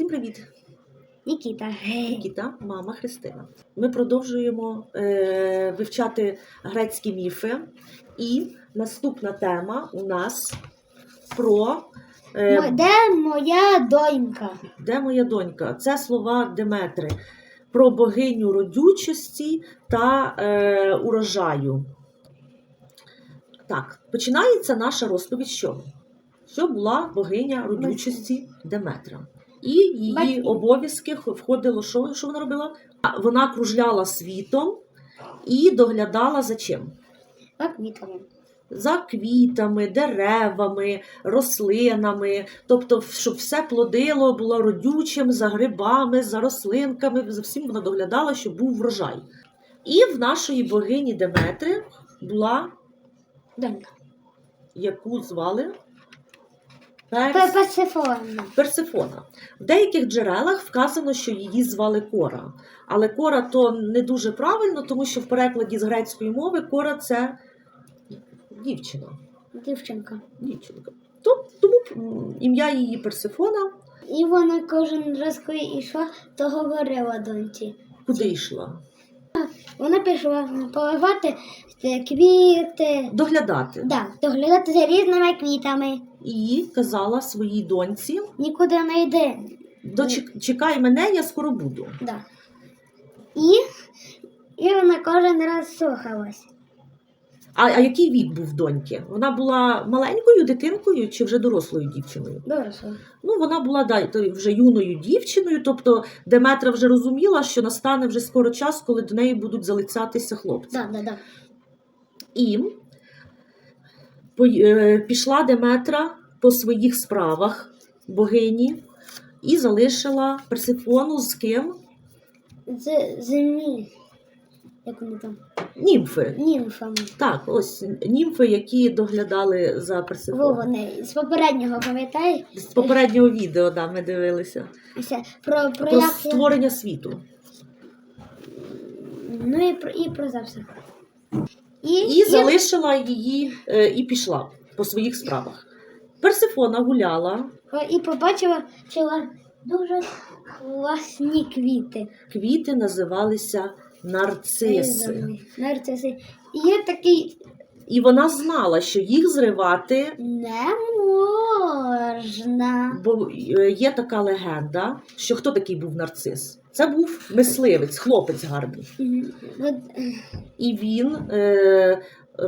Всім привіт! Нікіта. Нікіта, мама Христина. Ми продовжуємо е, вивчати грецькі міфи. І наступна тема у нас про е, Де моя донька? де моя донька? Це слова Деметри про богиню родючості та е, урожаю. Так, починається наша розповідь з чого? Що була богиня родючості Деметра. І її обов'язки входило, що, що вона робила? Вона кружляла світом і доглядала за чим? Так, квітами. За квітами, деревами, рослинами, тобто, щоб все плодило, було родючим, за грибами, за рослинками, за всім вона доглядала, щоб був врожай. І в нашої богині Деметри була, Донька. яку звали Перс... Персифона. Персифона. В деяких джерелах вказано, що її звали Кора. Але Кора то не дуже правильно, тому що в перекладі з грецької мови Кора це дівчина. Дівчинка. дівчинка. То, тому ім'я її Персифона І вона кожен раз, коли йшла, то говорила доньці. куди йшла? Вона пішла поливати квіти, Доглядати. да, доглядати за різними квітами. І казала своїй доньці: Нікуди не йди. «Дочек- чекай мене, я скоро буду. Да. І, і вона кожен раз слухалась. А, а який вік був доньки? Вона була маленькою дитинкою чи вже дорослою дівчиною? Доросла. Ну, вона була да, вже юною дівчиною, тобто Деметра вже розуміла, що настане вже скоро час, коли до неї будуть залицятися хлопці. Да, да, да. І е, пішла Деметра по своїх справах богині і залишила Персифону з ким? З землі. Як вони там? Німфи. Німфами. Так, ось німфи, які доглядали за Во Персифону. вони з попереднього пам'ятаєш? З попереднього відео да, ми дивилися. Все, Про, про, Про як... створення світу. Ну і про, і про все. І, І залишила її е, і пішла по своїх справах. Персифона гуляла, і побачила чила дуже класні квіти. квіти називалися нарциси. Нарциси. Є такий І вона знала, що їх зривати, не можна. бо е, є така легенда, що хто такий був нарцис? Це був мисливець, хлопець гарний. І він е,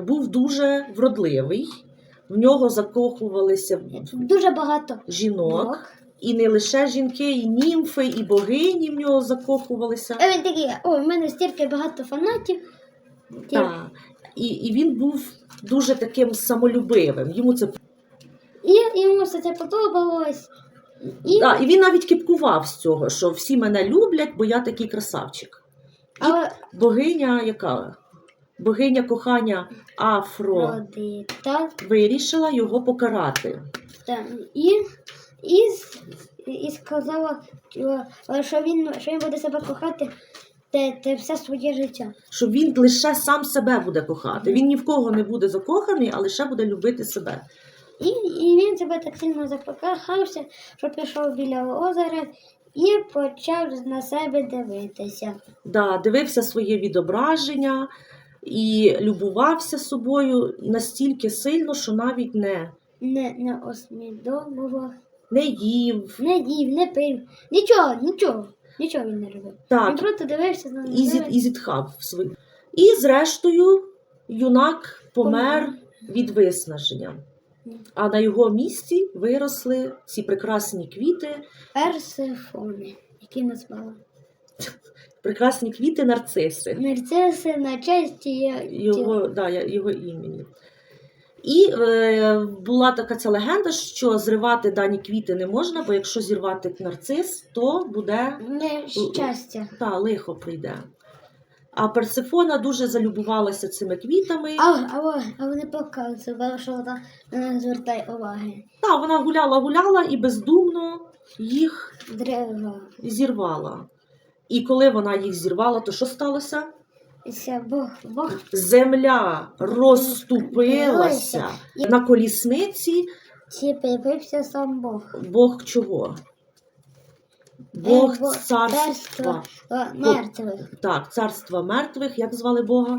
був дуже вродливий. В нього закохувалися Дуже багато жінок. І не лише жінки, і німфи, і богині в нього закохувалися. А він такий, ой, у мене стільки багато фанатів. Так. І, і він був дуже таким самолюбивим. Йому це І йому все це подобалось. І, да, і він навіть кипкував з цього, що всі мене люблять, бо я такий красавчик. але Богиня, яка? Богиня кохання Афро роди, так, вирішила його покарати. так. І, і, і сказала, що- що він, що він буде себе кохати те, те все своє життя. Що він лише сам себе буде кохати. Він ні в кого не буде закоханий, а лише буде любити себе. І, і він себе так сильно закохався, що пішов біля озера і почав на себе дивитися. Да, дивився своє відображення і любувався собою настільки сильно, що навіть не, Не, не осмідовував, не їв. не їв, не пив. Нічого, нічого. Нічого він не робив. Він просто дивився на і, зі, і зітхав свої. І зрештою юнак помер від виснаження. А на його місці виросли ці прекрасні квіти, Персифони, які назвала. прекрасні квіти нарциси. Нарциси на честь є- Його, да, я- його імені. І е, була така ця легенда, що зривати дані квіти не можна, бо якщо зірвати нарцис, то буде нещастя. та, лихо прийде. А Персифона дуже залюбувалася цими квітами. А, а, а вони показували, що вона не звертає уваги. Та, вона гуляла, гуляла і бездумно їх Дерева. зірвала. І коли вона їх зірвала, то що сталося? Ся Бог, Бог Земля розступилася на колісниці. чи появився сам Бог. Бог чого? Бог бо- царства. мертвих. Так, царства мертвих, як звали Бога?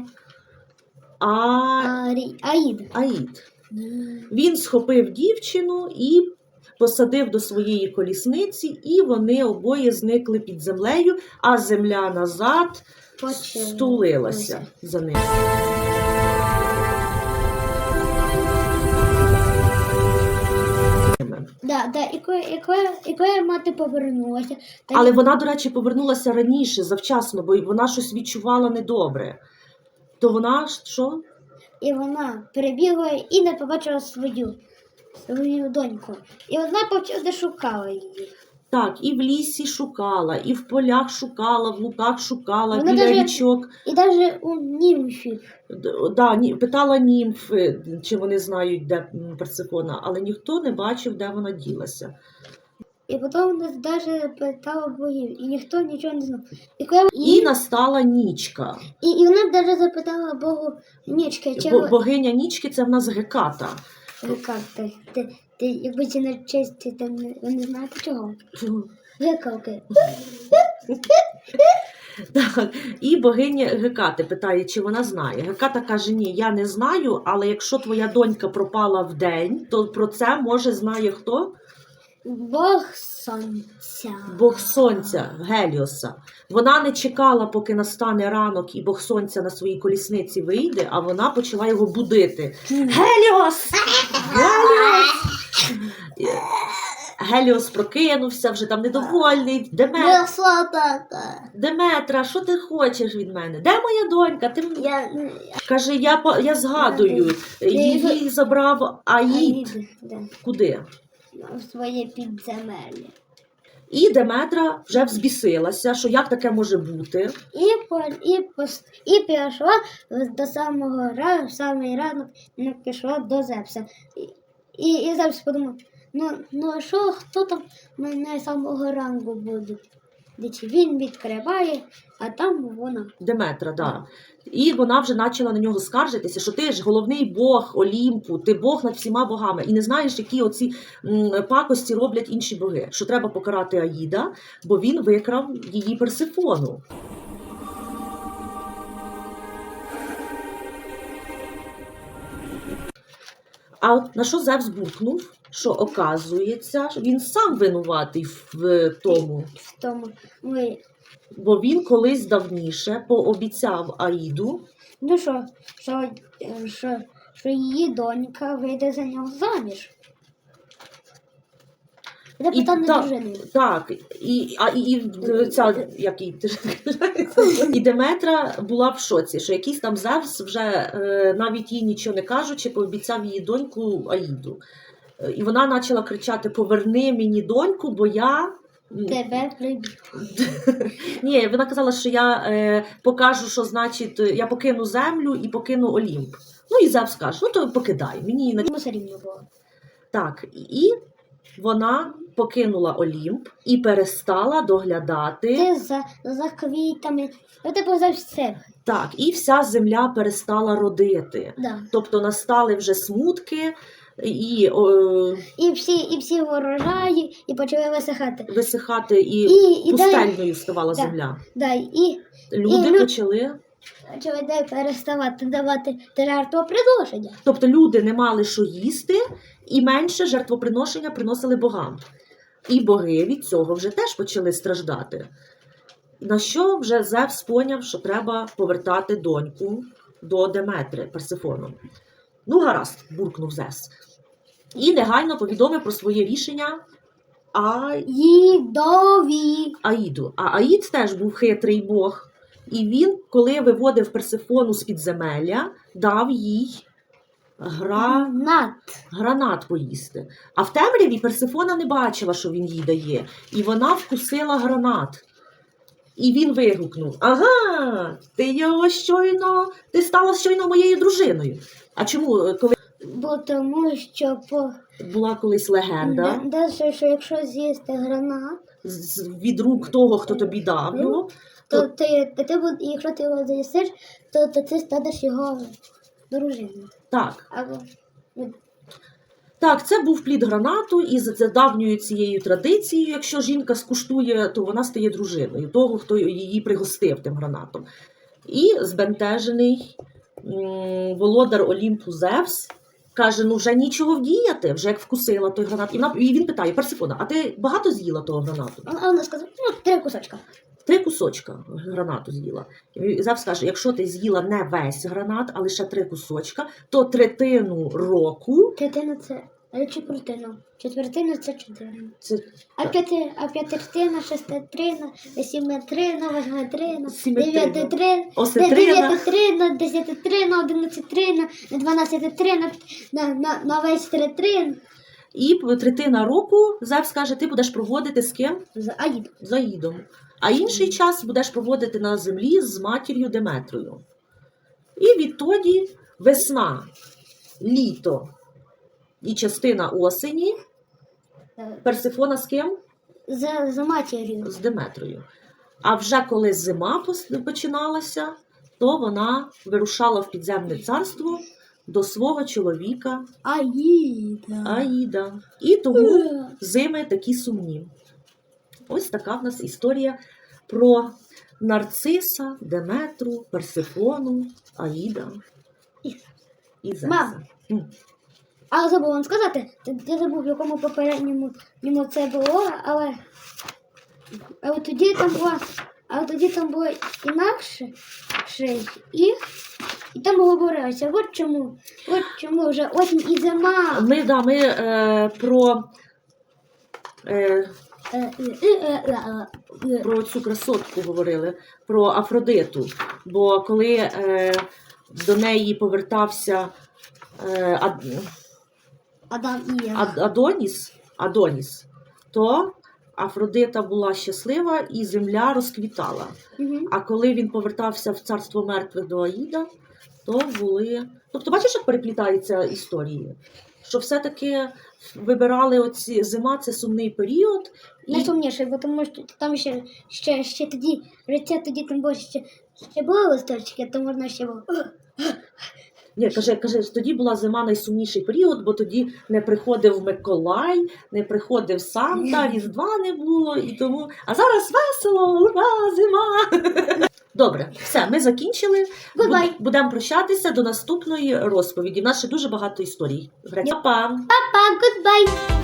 А... Аїд. Аїд. Він схопив дівчину і посадив до своєї колісниці, і вони обоє зникли під землею, а земля назад стулилася за ним. Да, да, і коли, і коли, і коли мати повернулася, так Але вона, до речі, повернулася раніше, завчасно, бо вона щось відчувала недобре. То вона ж що? і вона прибігла і не побачила свою, свою доньку. І вона повсюди шукала її. Так, і в лісі шукала, і в полях шукала, в луках шукала, Вона біля даже- річок. І навіть у німфів. Д- Да, ні, питала німфи, чи вони знають, де м, Персифона, але ніхто не бачив, де вона ділася. І потім навіть питала богів, і ніхто нічого не знав. І, коли... І настала нічка. і, і вона навіть запитала Богу Нічки, чи Бо, богиня нічки це в нас геката. Яка ти, ти, ти, якби ці не честь, ти не, ви не знаєте чого? Гекалки. Так, і богиня Гекати питає, чи вона знає. Геката каже: Ні, я не знаю, але якщо твоя донька пропала в день, то про це може знає хто? Бог сонця. Бог сонця Геліоса. Вона не чекала, поки настане ранок, і Бог сонця на своїй колісниці вийде, а вона почала його будити. Геліос! Геліос! Геліос прокинувся, вже там недовольний. Демет... Красота. Деметра, що ти хочеш від мене? Де моя донька? Ти... м- Я Каже, я, по- я згадую, її забрав Аїд. Куди? Своє підземелля. І Деметра вже взбісилася, що як таке може бути. І, по, і, по, і пішла до самого ранку, в самий ранок не пішла до Зевса. І, і, і Зевс подумав, ну, ну що, хто там мене самого ранку буде? Дичі він відкриває, а там вона. Деметра, да. І вона вже почала на нього скаржитися, що ти ж головний бог Олімпу, ти бог над всіма богами, і не знаєш, які оці м, пакості роблять інші боги. Що треба покарати Аїда, бо він викрав її Персифону. А от на що Зевс буркнув? Що оказується, він сам винуватий в тому. В тому. Ми, Бо він колись давніше пообіцяв Аїду, ну що, що, що, що її донька вийде за нього заміж. Це І питання та- дружини. так, і, а, і, і ця, як її, і Деметра була в шоці, що якийсь там Зевс вже е, навіть їй нічого не кажучи, пообіцяв її доньку Аїду. І вона почала кричати: Поверни мені доньку, бо я. Тебе приб'ю. Ні, вона казала, що я е, покажу, що значить, е, я покину землю і покину Олімп. Ну і Зевс каже, ну то покидай. Мені на все рівно було. Так, і вона покинула Олімп і перестала доглядати. Ти за, за квітами. Я тебе за все. Так, і вся земля перестала родити. Да. Тобто настали вже смутки і о, І всі, і всі ворожаї, і почали висихати. висихати, і, І, і пустельною ставала Да. земля. да, і Люди І лю- почали. почали дай переставати давати жертвоприношення. Тобто люди не мали що їсти, і менше жертвоприношення приносили богам. І боги від цього вже теж почали страждати. На що вже Зевс поняв, що треба повертати доньку до Деметри Персифону. Ну, гаразд, буркнув Зевс. І негайно повідомив про своє рішення а... Їдові. Аїду. А Аїд теж був хитрий бог. І він, коли виводив Персифону з підземелля, дав їй гра... Над. гранат поїсти. А в темряві Персифона не бачила, що він їй дає, і вона вкусила гранат. І він вигукнув: Ага, ти його щойно, ти стала щойно моєю дружиною. А чому, е, коли Бо тому що по була колись легенда да, да, що якщо з'їсти гранат, з- від рук того, хто тобі дав його, то ти, то ти буд- і якщо ти його з'їсиш, то, то ти станеш його дружиною. так, Або Так, це був плід гранату, і за давньою цією традицією, якщо жінка скуштує, то вона стає дружиною того, хто її пригостив тим гранатом. І збентежений володар Олімпу Зевс каже: ну вже нічого вдіяти, вже як вкусила той гранат. І він питає: Персифона, а ти багато з'їла того гранату? А вона сказала, ну, три кусочка. Три кусочка гранату з'їла. Зевс каже: якщо ти з'їла не весь гранат, а лише три кусочка, то третину року Третина це четвертина. Четвертина це чотири. це А п'яти, а п'ятирtina, шеститрина, сіметрина, восьмитрина, дев'ятитрина, дев'ятитрина, десятитрина, одинадцяtiтрина, дванадцятитрина, на, на, на весь тритрин. І третина року Зевс каже, ти будеш проводити з ким? За Аїд. З Аїдом. А інший час будеш проводити на землі з матір'ю Деметрою. І відтоді весна, літо і частина осені Персифона з ким? За, за матір'ю. З Деметрою. А вже коли зима починалася, то вона вирушала в підземне царство до свого чоловіка Аїда. Аїда. І тому зими такі сумні. Ось така в нас історія про нарциса, Деметру, Персифону, Аїда І-. М. А забув вам сказати, я забув, в якому попередньому ньому це було, але, але тоді там була, але тоді там було інакше і, і там говорилося, от чому, от чому вже осінь і зима. Ми, да, ми е, про, е, Е, е, е, про цю красотку говорили, про Афродиту. Бо коли е, до неї повертався е, Ад, Адам і Єва. Ад, Адоніс, Адоніс, то Афродита була щаслива і земля розквітала. Мгм. А коли він повертався в царство мертвих до Аїда, то були. Тобто, бачиш, як переплітаються історії? Що все-таки вибирали оці зима, це сумний період. І... Найсумніше, бо тому що там ще, ще, ще тоді, життя тоді тим більше ще, ще були листочки, то можна ще було. Ні, каже, каже, тоді була зима найсумніший період, бо тоді не приходив Миколай, не приходив Санта, Різдва не було і тому. А зараз весело, ура, зима! Добре, все, ми закінчили. Бу- Будемо прощатися до наступної розповіді. У нас ще дуже багато історій. Па-па! Папа, goodbye!